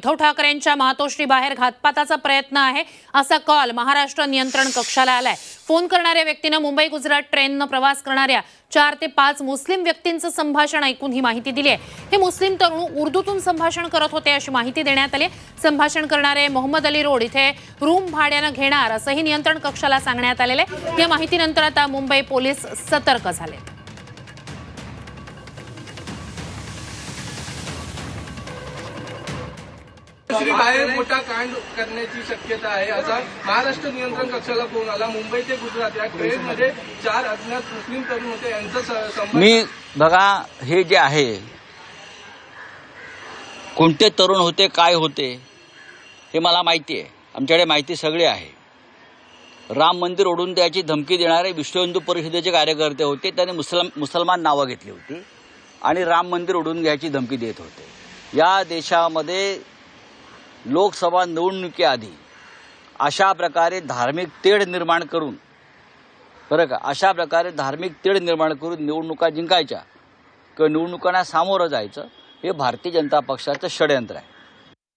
उद्धव ठाकरेंच्या महातोश्री बाहेर घातपाताचा प्रयत्न आहे असा कॉल महाराष्ट्र नियंत्रण कक्षाला आलाय. फोन करणाऱ्या व्यक्तीनं मुंबई गुजरात ट्रेननं प्रवास करणाऱ्या चार ते पाच मुस्लिम व्यक्तींचं संभाषण ऐकून ही माहिती दिली आहे. हे मुस्लिम तरुण उर्दूतून संभाषण करत होते अशी माहिती देण्यात आली आहे. संभाषण करणारे मोहम्मद अली रोड इथे रूम भाड्यानं घेणार असंही नियंत्रण कक्षाला सांगण्यात आलेलं आहे. या माहितीनंतर आता मुंबई पोलीस सतर्क झाले. बाहेर मोठा कांड करण्याची शक्यता आहे. असा महाराष्ट्र नियंत्रण कक्षाला फोन आला. मुंबई ते गुजरात या ट्रेनमध्ये चार अज्ञात मुस्लिम तरुण होते. यांचा मी बघा हे जे आहे कोणते तरुण होते काय होते हे मला माहिती आहे. आमच्याकडे माहिती सगळी आहे. राम मंदिर ओढून द्यायची धमकी देणारे विश्व हिंदू परिषदेचे कार्यकर्ते होते. त्यांनी मुसलम मुसलमान नावं घेतली होती. आणि राम मंदिर ओढून घ्यायची धमकी देत होते. या देशामध्ये लोकसभा निवडणुकीआधी अशा प्रकारे धार्मिक तेढ निर्माण करून बरं का अशा प्रकारे धार्मिक तेढ निर्माण करून निवडणुका जिंकायच्या किंवा निवडणुकांना सामोरं जायचं हे भारतीय जनता पक्षाचं षडयंत्र आहे.